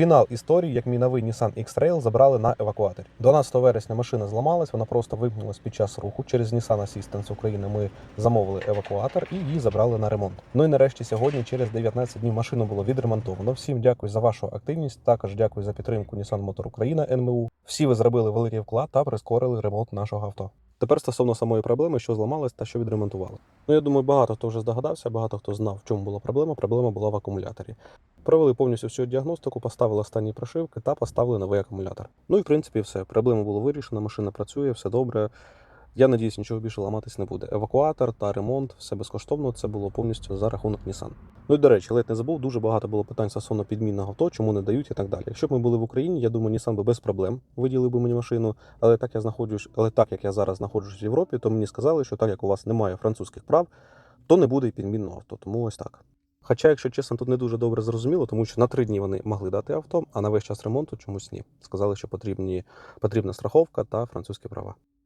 Фінал історії, як мій новий Nissan X-Trail забрали на евакуаторі. 12 вересня машина зламалась, вона просто вимкнулась під час руху. Через Nissan Assistance України ми замовили евакуатор і її забрали на ремонт. Ну і нарешті сьогодні, через 19 днів, машину було відремонтовано. Всім дякую за вашу активність. Також дякую за підтримку Nissan Motor Україна НМУ. Всі ви зробили великий вклад та прискорили ремонт нашого авто. Тепер стосовно самої проблеми, що зламалась та що відремонтували. Ну я думаю, багато хто вже здогадався, багато хто знав, в чому була проблема. Проблема була в акумуляторі. Провели повністю всю діагностику, поставили останні прошивки та поставили новий акумулятор. Ну і в принципі все. Проблема була вирішена, машина працює, все добре. Я надіюсь, нічого більше ламатись не буде. Евакуатор та ремонт, все безкоштовно. Це було повністю за рахунок Nissan. Ну і до речі, ледь не забув, дуже багато було питань стосовно підмінного авто, чому не дають і так далі. Якщо б ми були в Україні, я думаю, Nissan би без проблем виділив би мені машину. Але так я знаходжусь, але так як я зараз знаходжусь в Європі, то мені сказали, що так як у вас немає французьких прав, то не буде і підмінного авто. Тому ось так. Хоча, якщо чесно, тут не дуже добре зрозуміло, тому що на три дні вони могли дати авто, а на весь час ремонту чомусь ні. Сказали, що потрібні, потрібна страховка та французькі права.